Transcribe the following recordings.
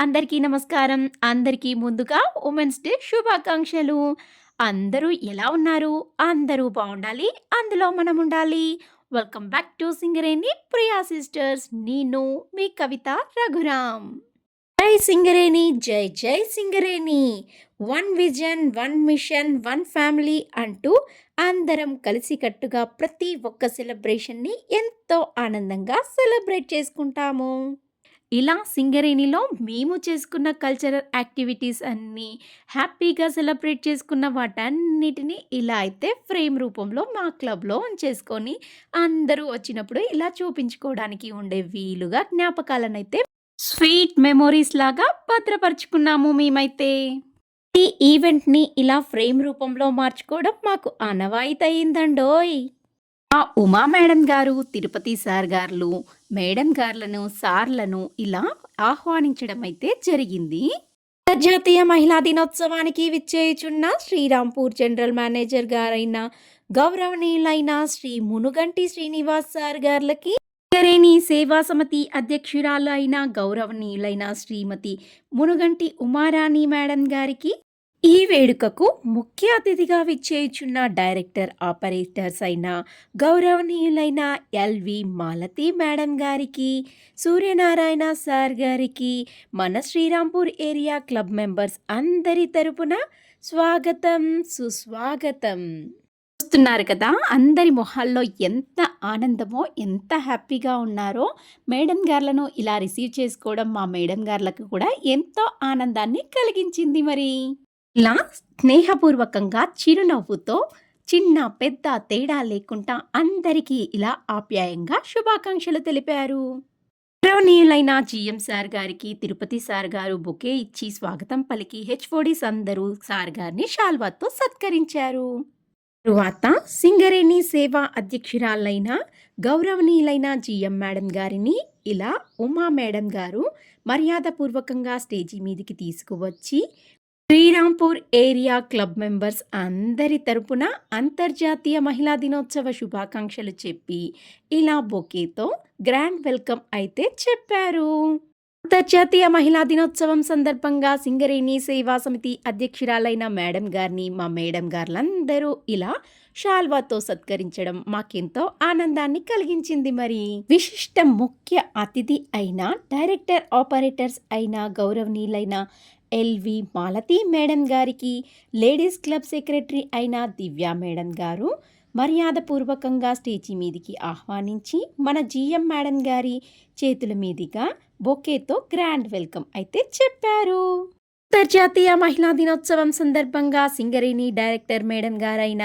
అందరికీ నమస్కారం. అందరికీ ముందుగా ఉమెన్స్ డే శుభాకాంక్షలు. అందరూ ఎలా ఉన్నారు? అందరూ బాగుండాలి అందులో మనం ఉండాలి welcome back to Singareni Priya sisters. నేను మీ కవిత రఘురామ్ జై సింగరేణి! జై జై Singareni! One vision, one mission, one family అంటూ అందరం కలిసికట్టుగా ప్రతి ఒక్క సెలబ్రేషన్‌ని ఎంతో ఆనందంగా సెలబ్రేట్ చేసుకుంటాము. ఇలా సింగరేణిలో మేము చేసుకున్న కల్చరల్ యాక్టివిటీస్ అన్నీ హ్యాపీగా సెలబ్రేట్ చేసుకున్న వాటన్నిటిని ఇలా అయితే ఫ్రేమ్ రూపంలో మా క్లబ్‌లో ఉంచేసుకొని అందరూ వచ్చినప్పుడు ఇలా చూపించుకోవడానికి ఉండే వీలుగా జ్ఞాపకాలనైతే స్వీట్ మెమోరీస్ లాగా భద్రపరుచుకున్నాము మేమైతే. ఈ ఈవెంట్‌ని ఇలా ఫ్రేమ్ రూపంలో మార్చుకోవడం మాకు ఆనవాయితయిందండోయ్! ఆ ఉమా మేడం గారు, తిరుపతి సార్ గారు మేడం గార్లను, సార్లను ఇలా ఆహ్వానించడం అయితే జరిగింది. అంతర్జాతీయ మహిళా దినోత్సవానికి విచ్చేయుచున్న శ్రీరాంపూర్ జనరల్ మేనేజర్ గారైన గౌరవనీయులైన శ్రీ మునుగంటి శ్రీనివాస్ సార్ గార్లకి, కరేణి సేవా సమితి అధ్యక్షురాలు అయిన గౌరవనీయులైన శ్రీమతి మునుగంటి ఉమారాణి మేడం గారికి, ఈ వేడుకకు ముఖ్య అతిథిగా విచ్చేయుచున్న డైరెక్టర్ ఆపరేటర్స్ అయిన గౌరవనీయులైన ఎల్వి మాలతి మేడం గారికి, సూర్యనారాయణ సార్ గారికి, మన శ్రీరాంపూర్ ఏరియా క్లబ్ మెంబర్స్ అందరి తరపున స్వాగతం, సుస్వాగతం. చూస్తున్నారు కదా! అందరి మొహాల్లో ఎంత ఆనందమో, ఎంత హ్యాపీగా ఉన్నారో మేడం గార్లను ఇలా రిసీవ్ చేసుకోవడం మా మేడం గార్లకు కూడా ఎంతో ఆనందాన్ని కలిగించింది మరి. ఇలా స్నేహపూర్వకంగా చిరునవ్వుతో చిన్న, పెద్ద తేడా లేకుండా అందరికీ ఇలా ఆప్యాయంగా శుభాకాంక్షలు తెలిపారు. గౌరవనీయులైన జీఎం సార్ గారికి, తిరుపతి సార్ గారు బొకే ఇచ్చి స్వాగతం పలికి హెచ్ఓడీస్ అందరూ సార్ గారిని శాల్వాతో సత్కరించారు. తరువాత సింగరేణి సేవా అధ్యక్షురాలైన గౌరవనీయులైన జీఎం మేడం గారిని ఇలా ఉమా మేడం గారు మర్యాదపూర్వకంగా స్టేజి మీదికి తీసుకువచ్చి, శ్రీరాంపూర్ ఏరియా క్లబ్ మెంబర్స్ అందరి తరపున అంతర్జాతీయ మహిళా దినోత్సవ శుభాకాంక్షలు చెప్పి, ఇలా బొకేతో గ్రాండ్ వెల్కమ్ అయితే చెప్పారు. అంతర్జాతీయ మహిళా దినోత్సవం సందర్భంగా సింగరేణి సేవా సమితి అధ్యక్షురాలైన మేడం గారిని మా మేడం గారులందరూ ఇలా షాల్వాతో సత్కరించడం మాకెంతో ఆనందాన్ని కలిగించింది మరి. విశిష్ట ముఖ్య అతిథి అయిన డైరెక్టర్ ఆపరేటర్స్ అయిన గౌరవనీయులైన ఎల్వి మాలతి మేడం గారికి, లేడీస్ క్లబ్ సెక్రటరీ అయిన దివ్య మేడం గారు మర్యాదపూర్వకంగా స్టేజి మీదికి ఆహ్వానించి, మన జీఎం మేడం గారి చేతుల మీదుగా బొకేతో గ్రాండ్ వెల్కమ్ అయితే చెప్పారు. అంతర్జాతీయ మహిళా దినోత్సవం సందర్భంగా సింగరేణి డైరెక్టర్ మేడం గారైన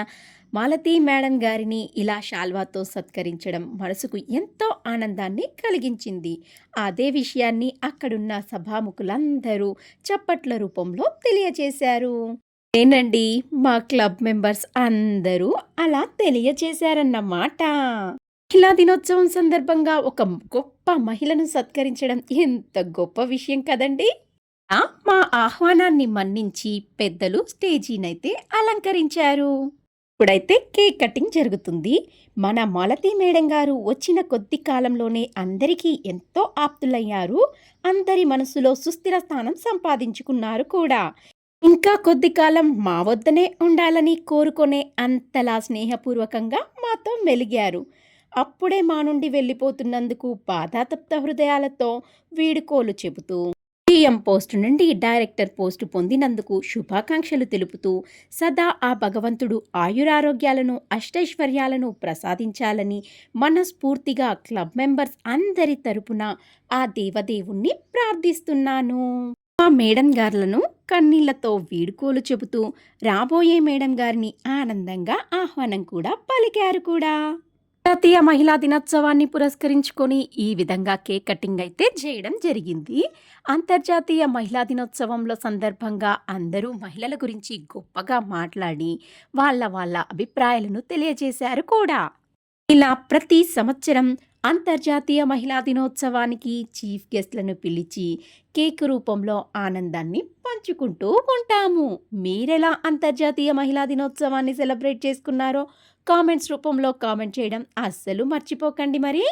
మాలతి మేడం గారిని ఇలా శాల్వాతో సత్కరించడం మనసుకు ఎంతో ఆనందాన్ని కలిగించింది. అదే విషయాన్ని అక్కడున్న సభాముఖులందరూ చప్పట్ల రూపంలో తెలియజేశారు. ఏనండి మా క్లబ్ మెంబర్స్ అందరూ అలా తెలియజేశారన్నమాట. మహిళా దినోత్సవం సందర్భంగా ఒక గొప్ప మహిళను సత్కరించడం ఎంత గొప్ప విషయం కదండీ! మా ఆహ్వానాన్ని మన్నించి పెద్దలు స్టేజీనైతే అలంకరించారు. ఇప్పుడైతే కేక్ కటింగ్ జరుగుతుంది. మన మాలతి మేడం గారు వచ్చిన కొద్ది కాలంలోనే అందరికీ ఎంతో ఆప్తులయ్యారు. అందరి మనసులో సుస్థిర స్థానం సంపాదించుకున్నారు కూడా. ఇంకా కొద్ది కాలం మా వద్దనే ఉండాలని కోరుకునే అంతలా స్నేహపూర్వకంగా మాతో మెలిగారు. అప్పుడే మా నుండి వెళ్ళిపోతున్నందుకు బాధాతప్త హృదయాలతో వీడుకోలు చెబుతూ, సీఎం పోస్టు నుండి డైరెక్టర్ పోస్టు పొందినందుకు శుభాకాంక్షలు తెలుపుతూ, సదా ఆ భగవంతుడు ఆయురారోగ్యాలను, అష్టైశ్వర్యాలను ప్రసాదించాలని మనస్ఫూర్తిగా క్లబ్ మెంబర్స్ అందరి తరపున ఆ దేవదేవుణ్ణి ప్రార్థిస్తున్నాను. మా మేడం గార్లను కన్నీళ్ళతో వీడుకోలు చెబుతూ రాబోయే మేడం గారిని ఆనందంగా ఆహ్వానం కూడా పలికారు కూడా. జాతీయ మహిళా దినోత్సవాన్ని పురస్కరించుకొని ఈ విధంగా కేక్ కటింగ్ అయితే చేయడం జరిగింది. అంతర్జాతీయ మహిళా దినోత్సవంలో సందర్భంగా అందరూ మహిళల గురించి గొప్పగా మాట్లాడి, వాళ్ళ వాళ్ళ అభిప్రాయాలను తెలియజేశారు కూడా. ఇలా ప్రతి సంవత్సరం అంతర్జాతీయ మహిళా దినోత్సవానికి చీఫ్ గెస్ట్‌లను పిలిచి కేక్ రూపంలో ఆనందాన్ని పంచుకుంటూ ఉంటాము. మీరెలా అంతర్జాతీయ మహిళా దినోత్సవాన్ని సెలబ్రేట్ చేసుకున్నారో కామెంట్స్ రూపంలో కామెంట్ చేయడం అస్సలు మర్చిపోకండి మరి.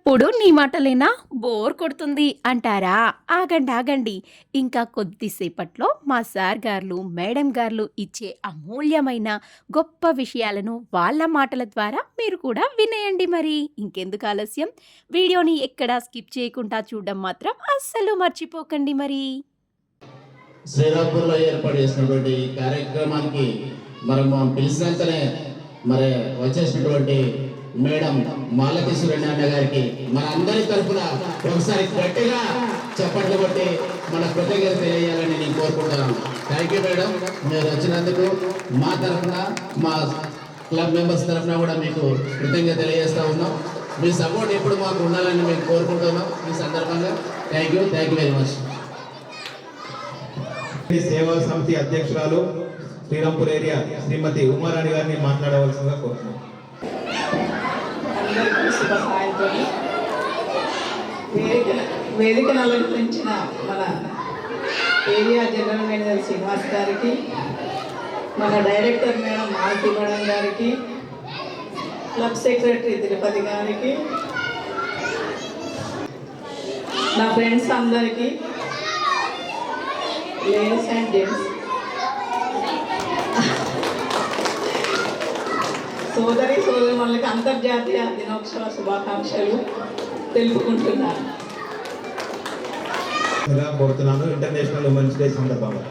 ఎప్పుడు నీ మాటలేనా? బోర్ కొడుతుంది అంటారా? ఆగండి ఆగండి. ఇంకా కొద్దిసేపట్లో మా సార్ గారు మేడం గారు ఇచ్చే అమూల్యమైన గొప్ప విషయాలను వాళ్ళ మాటల ద్వారా మీరు కూడా వినేయండి మరి. ఇంకెందుకు ఆలస్యం? వీడియోని ఎక్కడా స్కిప్ చేయకుండా చూడడం మాత్రం అస్సలు మర్చిపోకండి మరి. శ్రీరాంపూర్లో ఏర్పాటు చేసినటువంటి ఈ కార్యక్రమానికి మనం పిలిచినంతనే మరి వచ్చేసినటువంటి మేడం మాలతి సురేంద్ర గారికి మన అందరి తరఫున ఒకసారి గట్టిగా చప్పట్లు కొట్టి మన కృతజ్ఞత తెలియాలని నేను కోరుకుంటున్నాను. Thank you madam. మీరు వచ్చినందుకు మా తరఫున మా క్లబ్ మెంబర్స్ తరఫున కూడా మీకు కృతజ్ఞత తెలియజేస్తా ఉన్నాం. మీ సపోర్ట్ ఎప్పుడు మాకు ఉండాలని మేము కోరుకుంటున్నాం ఈ సందర్భంగా. Thank you thank you very much సేవా సమితి అధ్యక్షురాలు శ్రీరాంపూర్ ఏరియా శ్రీమతి ఉమారాణి గారిని మాట్లాడవలసిందిగా కోరుతున్నాం. అందరికీ శుభ వేదిక వేదికను అలంకరించిన మన ఏరియా జనరల్ మేనేజర్ శ్రీనివాస్ గారికి మన డైరెక్టర్ మేడం మాలతి మేడం గారికి క్లబ్ సెక్రటరీ తిరుపతి గారికి నా ఫ్రెండ్స్ అందరికీ లేడీస్ అండ్ జెంట్స్ సోదరి సోదరి మనకి అంతర్జాతీయ దినోత్సవ శుభాకాంక్షలు తెలుపుకుంటున్నాను. కోరుతున్నాను? ఇంటర్నేషనల్ ఉమెన్స్ డే సందర్భంగా.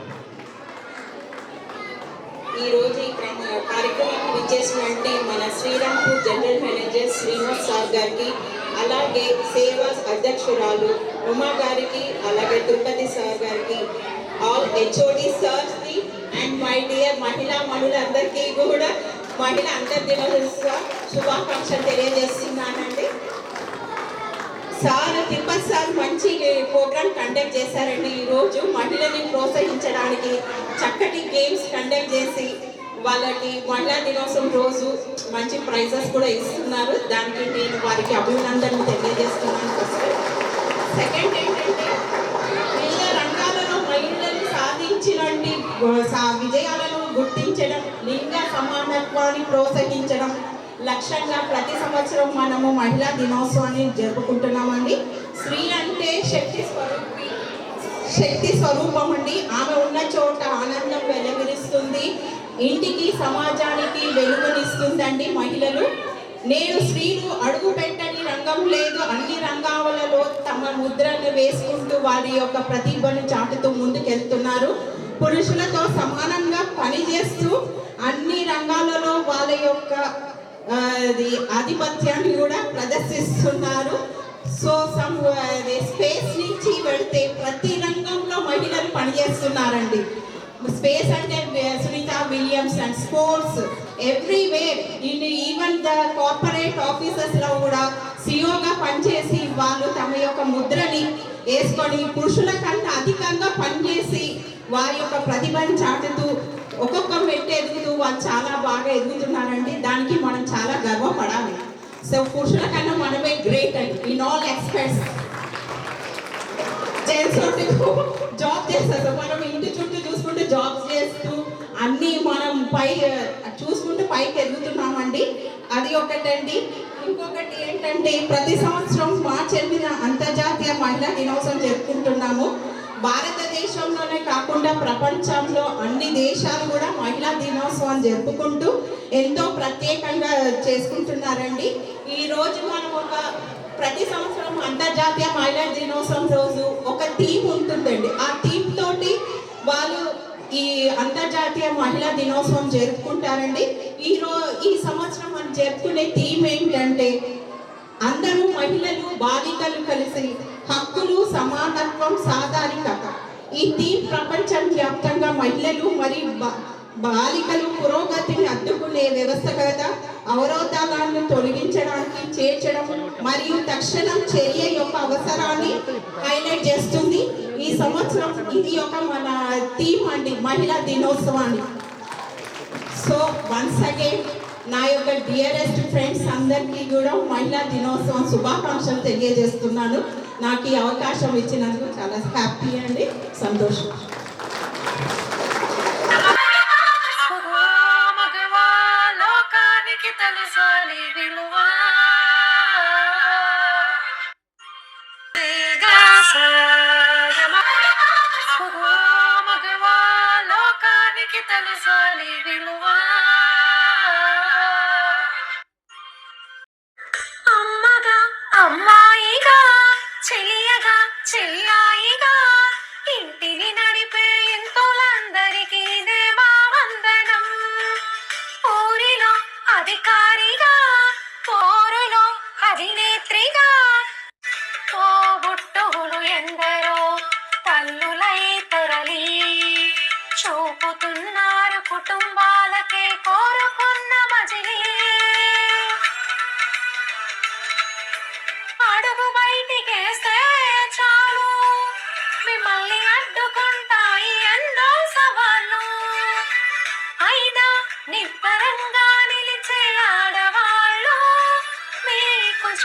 ఈ రోజు ఈ క్రమ- కార్యక్రమానికి విచ్చేసినటువంటి మన Srirampur general manager Srinivas sir గారికి అలాగే సేవా అధ్యక్షురాలు ఉమా గారికి అలాగే తిరుపతి సార్ గారికి all HOD sirs and my dear మహిళా మనులందరికీ కూడా మహిళ అంతర్దినోత్సవ శుభాకాంక్షలు తెలియజేస్తున్నానండి. సార్ తిరుపతి సార్ మంచి ప్రోగ్రామ్ కండక్ట్ చేశారండి ఈరోజు. మహిళని ప్రోత్సహించడానికి చక్కటి గేమ్స్ కండక్ట్ చేసి వాళ్ళకి మహిళా దినోత్సవం రోజు మంచి ప్రైజెస్ కూడా ఇస్తున్నారు. దానికి నేను వారికి అభినందనలు తెలియజేస్తున్నాను ఫస్ట్. సెకండ్ ఏంటంటే వివిధ రంగాలలో మహిళలు సాధించినటువంటి సా- విజయాలను ప్రోత్సహించడం. లక్ష్యంగా ప్రతి సంవత్సరం మనము మహిళా దినోత్సవాన్ని జరుపుకుంటున్నామండి. స్త్రీ అంటే శక్తి స్వరూపి శక్తి స్వరూపం అండి. ఆమె ఉన్న చోట ఆనందం వెలువరిస్తుంది. ఇంటికి సమాజానికి వెలుగునిస్తుందండి మహిళలు. నేను స్త్రీలు అడుగు పెట్టని రంగం లేదు. అన్ని రంగాలలో తమ ముద్రను వేసుకుంటూ వారి యొక్క ప్రతిభను చాటుతూ ముందుకెళ్తున్నారు. పురుషులతో సమానంగా పనిచేస్తూ అన్ని రంగాలలో వాళ్ళ యొక్క అది ఆధిపత్యాన్ని కూడా ప్రదర్శిస్తున్నారు. సో సమ్ స్పేస్ నుంచి వెళితే ప్రతి రంగంలో మహిళలు పనిచేస్తున్నారండి. స్పేస్ అంటే Sunita Williams and sports everywhere. In even the corporate ఆఫీసెస్లో కూడా సిఓగా పనిచేసి వాళ్ళు తమ యొక్క ముద్రని వేసుకొని పురుషుల కంటే అధికంగా పనిచేసి వారి యొక్క ప్రతిభను చాటుతూ ఒక్కొక్క మెట్టు ఎదుగుతూ వాళ్ళు చాలా బాగా ఎదుగుతున్నారండి. దానికి మనం చాలా గర్వపడాలి. సో పురుషుల కన్నా మనమే గ్రేట్ అండి in all aspects gents job చేస్తారు. మనం ఇంటి చుట్టూ చూసుకుంటూ జాబ్ చేస్తూ అన్నీ మనం పై చూసుకుంటూ పైకి ఎదుగుతున్నామండి. అది ఒకటండి. ఇంకొకటి ఏంటంటే ప్రతి సంవత్సరం మార్చి ఎనిమిది అంతర్జాతీయ మహిళా దినోత్సవం జరుపుకుంటున్నాము. భారతదేశంలోనే కాకుండా ప్రపంచంలో అన్ని దేశాలు కూడా మహిళా దినోత్సవం జరుపుకుంటూ ఎంతో ప్రత్యేకంగా చేసుకుంటున్నారండి. ఈ రోజు మనం ఒక ప్రతి సంవత్సరం అంతర్జాతీయ మహిళా దినోత్సవం రోజు ఒక థీమ్ ఉంటుందండి. ఆ థీమ్ తోటి వాళ్ళు ఈ అంతర్జాతీయ మహిళా దినోత్సవం జరుపుకుంటారండి. ఈ రో ఈ సంవత్సరం మనం జరుపుకునే థీమ్ ఏంటంటే అందరూ మహిళలు బాలికలు కలిసి హక్కులు సమానత్వం సాధారికత ఈ థీమ్ ప్రపంచం వ్యాప్తంగా మహిళలు మరియు బాలికలు పురోగతిని అడ్డుకునే వ్యవస్థ కదా అవరోధాలను తొలగించడానికి చేర్చడం మరియు తక్షణం చర్య యొక్క అవసరాన్ని హైలైట్ చేస్తుంది. ఈ సంవత్సరం ఇది ఒక మన థీమ్ అండి మహిళా దినోత్సవాన్ని. సో వన్స్ అగైన్ నా యొక్క డియరెస్ట్ ఫ్రెండ్స్ అందరికీ కూడా మహిళా దినోత్సవం శుభాకాంక్షలు తెలియజేస్తున్నాను. నాకు ఈ అవకాశం ఇచ్చినందుకు చాలా హ్యాపీ అండి సంతోషం.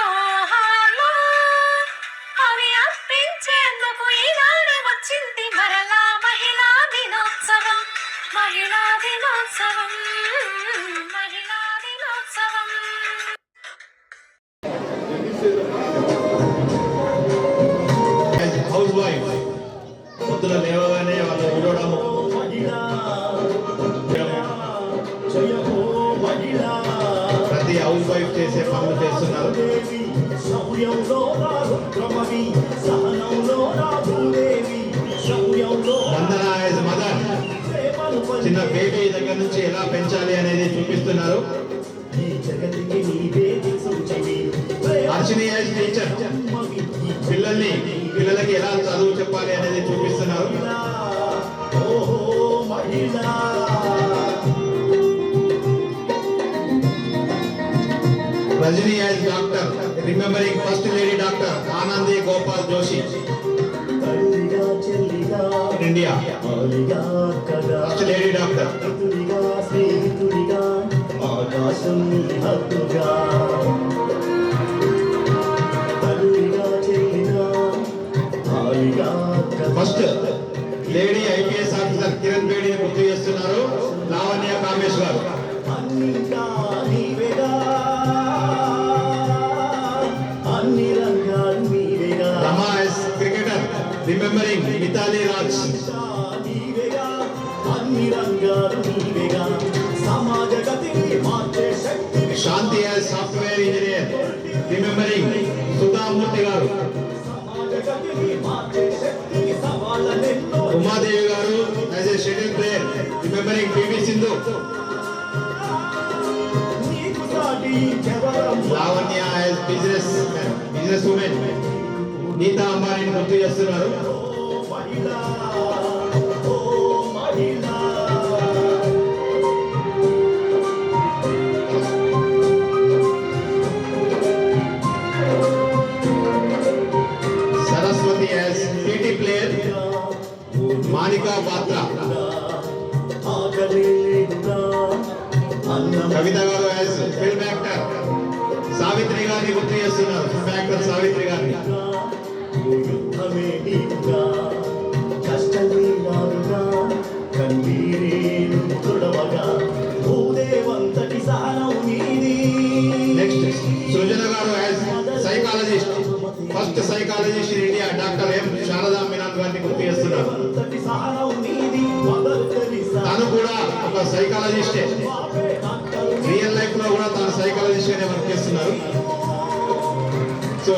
జోహార్లు అవి అర్పించేందుకు ఈనాడు వచ్చింది మరలా మహిళా దినోత్సవం. మహిళా దినోత్సవం. కింద బేబీ దగ్గర నుంచి ఎలా పెంచాలి అనే లేడీ ఐపీఎస్ ఆఫీసర్ కిరణ్ బేడిని గుర్తు చేస్తున్నారు లావణ్య కామేష్ గారు అన్నింటా నీవేగా అన్ని రంగాలు నీవేగా రమా yes cricketer remembering Mithali Raj నీవేగా అన్ని రంగాలు నీవేగా సమాజ గతిని మార్చే శక్తి శాంతి as software engineer remembering Sudha Murty గారు సమాజ గతిని మార్చే శక్తి సవాళ్ళనెన్నో ఉమాదేవి గారు as a schedule player remembering PV Sindhu Lavanya business business women Nita అంబానీని గుర్తు చేస్తున్నారు. గారు యాజ్ ఫిల్మ్ యాక్టర్ సావిత్రి గారిని గుర్తు చేస్తున్నారు ఫిల్మ్ యాక్టర్ సావిత్రి గారిని. నెక్స్ట్ సృజన గారు psychologist first psychologist India doctor M Sharada Meenath గారిని గుర్తు చేస్తున్నారు తను కూడా ఒక సైకాలజిస్టే తను సైకాలజిస్ట్ వర్క్ చేస్తున్నారు సో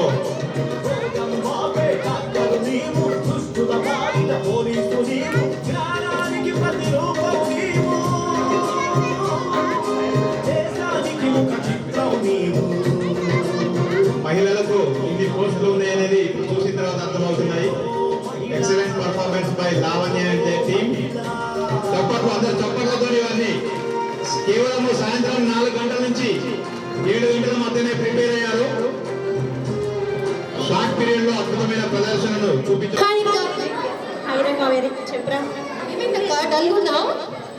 డల్గున్నా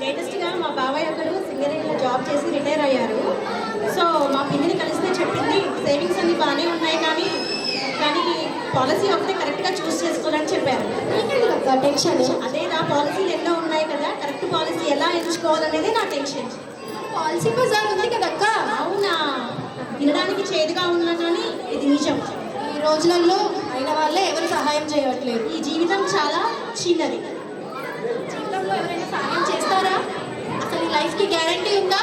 లేటెస్ట్గా మా బాబాయ్ ఒకరు సింగరేణిలో జాబ్ చేసి రిటైర్ అయ్యారు. సో మా పిన్నిని కలిస్తే చెప్పింది సేవింగ్స్ అన్ని బాగానే ఉన్నాయి కానీ కానీ పాలసీ ఒకటే కరెక్ట్గా చూస్ చేసుకోవాలని చెప్పారు. టెన్షన్ అదే నా పాలసీలు ఎన్నో ఉన్నాయి కదా కరెక్ట్ పాలసీ ఎలా ఎంచుకోవాలనేది నా టెన్షన్ పాలసీ బజార్ ఉంది కదక్క అవునా? వినడానికి చేదుగా ఉన్నా కానీ ఇది నిజం. ఈ రోజులలో అయిన వాళ్ళే ఎవరు సహాయం చేయట్లేదు. ఈ జీవితం చాలా చిన్నది. ఎవరైనా సహాయం చేస్తారా? అసలు ఈ లైఫ్కి గ్యారంటీ ఉందా?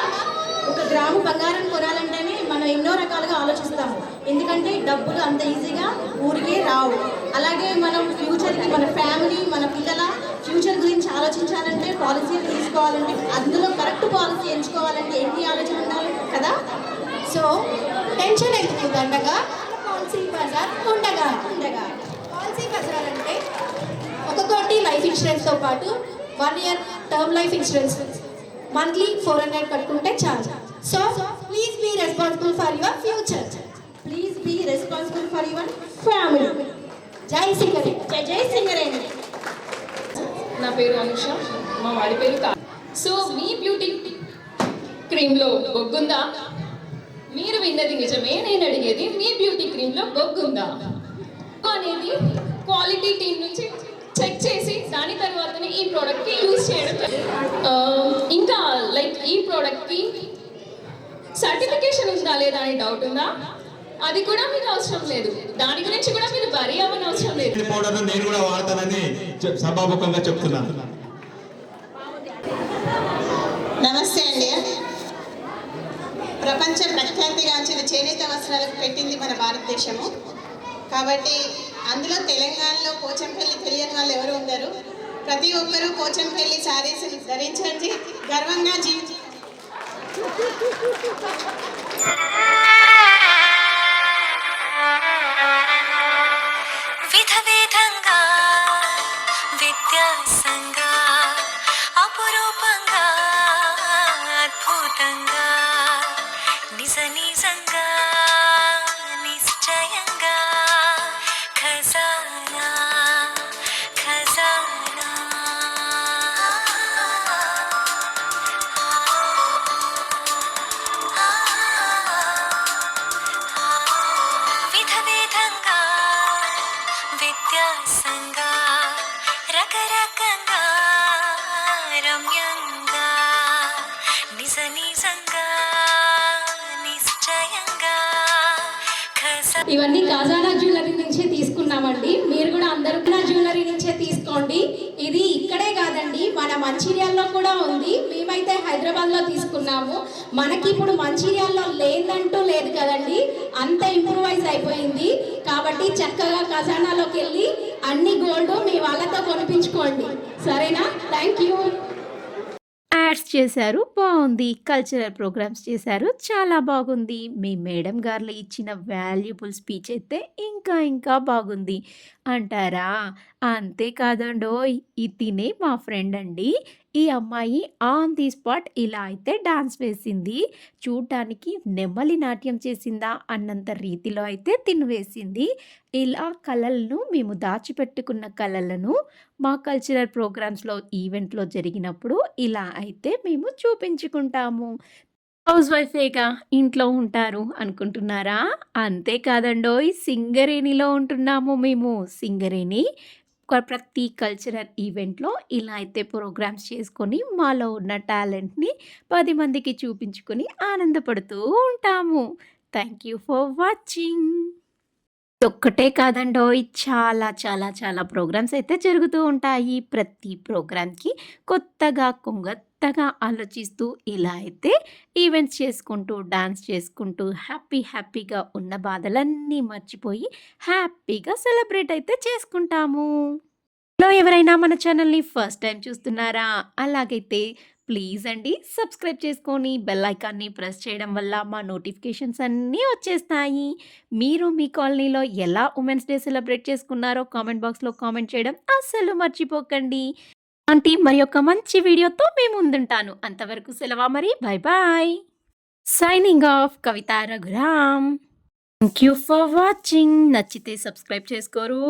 ఒక గ్రాము బంగారం కొనాలంటేనే మనం ఎన్నో రకాలుగా ఆలోచిస్తాము. ఎందుకంటే డబ్బులు అంత ఈజీగా ఊరికే రావు. అలాగే మనం ఫ్యూచర్కి మన ఫ్యామిలీ మన పిల్లల ఫ్యూచర్ గురించి ఆలోచించాలంటే పాలసీలు తీసుకోవాలంటే అందులో కరెక్ట్ పాలసీ ఎంచుకోవాలంటే ఎన్ని ఆలోచన ఉండాలి కదా? సో టెన్షన్ ఎందుకు? దండగా? పాలసీ బజార్ ఉండగా. ఉండగా. పాలసీ బజార్ అంటే ఒక కోటి లైఫ్ ఇన్సూరెన్స్తో పాటు one year term life insurance monthly four hundred కట్టుకుంటే చాలు. So please be responsible for your future please be responsible for your family జై సింగరి జై జై సింగరేణి నా పేరు అనుష. మా వాడి పేరు కా సో మీ బ్యూటీ క్రీమ్లో బొగ్గుందా? మీరు విన్నది నిజమే నేను అడిగేది మీ బ్యూటీ క్రీమ్లో బొగ్గుందా? అనేది క్వాలిటీ టీం నుంచి చెక్ చేసి దాని తర్వాతనే ఈ ప్రోడక్ట్కి యూజ్ చేయడం ఆ, ఇంకా లైక్ ఈ ప్రోడక్ట్కి సర్టిఫికేషన్ ఉందా లేదా అని డౌట్ ఉందా? అది కూడా మీకు అవసరం లేదు. దాని గురించి కూడా మీరు వరి అవ్వని అవసరం లేదు ఈ పౌడర్ నేను కూడా వాడతానని సభాముఖంగా చెప్తున్నాను నమస్తే అండి. ప్రపంచ ప్రఖ్యాతిగాంచిన చేనేత వస్త్రాలకు పెట్టింది మన భారతదేశము. కాబట్టి అందులో తెలంగాణలో పోచంపల్లి తెలియని వాళ్ళు ఎవరు ఉండరు. ప్రతి ఒక్కరూ పోచంపల్లి శారీస్ ధరించండి. గర్వంగా జీవించండి. ఇవన్నీ ఖజానా జ్యువెలరీ నుంచే తీసుకున్నామండి. మీరు కూడా అందరూ కూడా జ్యువెలరీ నుంచే తీసుకోండి. ఇది ఇక్కడే కాదండి మన మంచిర్యాల్లో కూడా ఉంది. మేమైతే హైదరాబాద్లో తీసుకున్నాము. మనకి ఇప్పుడు మంచిర్యాల్లో లేదంటూ లేదు కదండి. అంత ఇంప్రూవైజ్ అయిపోయింది. కాబట్టి చక్కగా ఖజానాలోకి వెళ్ళి అన్ని గోల్డ్ మీ వాళ్ళతో కొనిపించుకోండి. సరేనా? Thank you. యాడ్స్ చేశారు బాగుంది. కల్చరల్ ప్రోగ్రామ్స్ చేశారు చాలా బాగుంది. మీ మేడం గారు ఇచ్చిన వాల్యుబుల్ స్పీచ్ అయితే ఇంకా ఇంకా బాగుంది. అంటారా? అంతేకాదండోయ్ ఈ తినే మా ఫ్రెండ్ అండి. ఈ అమ్మాయి ఆన్ ది స్పాట్ ఇలా అయితే డాన్స్ వేసింది. చూడటానికి నెమలి నాట్యం చేసిందా అన్నంత రీతిలో అయితే తినివేసింది ఇలా కళలను మేము దాచిపెట్టుకున్న కళలను మా కల్చరల్ ప్రోగ్రామ్స్లో ఈవెంట్లో జరిగినప్పుడు ఇలా అయితే మేము చూపించుకుంటాము. హౌస్ వైఫేగా ఇంట్లో ఉంటారు అనుకుంటున్నారా? అంతేకాదండోయ్ సింగరేణిలో ఉంటున్నాము మేము. సింగరేణి ప్రతి కల్చరల్ ఈవెంట్లో ఇలా అయితే ప్రోగ్రామ్స్ చేసుకొని మాలో ఉన్న టాలెంట్ని పది మందికి చూపించుకొని ఆనందపడుతూ ఉంటాము. Thank you for watching. ఒక్కటే కాదండోయ్ చాలా చాలా చాలా ప్రోగ్రామ్స్ అయితే జరుగుతూ ఉంటాయి. ప్రతి ప్రోగ్రామ్కి కొత్తగా కొత్తగా ఆలోచిస్తూ ఇలా అయితే ఈవెంట్స్ చేసుకుంటూ డాన్స్ చేసుకుంటూ హ్యాపీ హ్యాపీగా ఉన్న బాధలన్నీ మర్చిపోయి హ్యాపీగా సెలబ్రేట్ అయితే చేసుకుంటాము. లో ఎవరైనా మన ఛానల్ని ఫస్ట్ టైం చూస్తున్నారా? అలాగైతే ప్లీజ్ అండి సబ్స్క్రైబ్ చేసుకొని బెల్ ఐకాన్ని ప్రెస్ చేయడం వల్ల మా నోటిఫికేషన్స్ అన్నీ వచ్చేస్తాయి. మీరు మీ కాలనీలో ఎలా ఉమెన్స్ డే సెలబ్రేట్ చేసుకున్నారో కామెంట్ బాక్స్లో కామెంట్ చేయడం అస్సలు మర్చిపోకండి. అంటే మరి ఒక మంచి వీడియోతో మేము ముందుంటాను. అంతవరకు సెలవు మరి? Bye bye signing off Kavitha Raghuram. Thank you for watching నచ్చితే సబ్స్క్రైబ్ చేసుకోరు.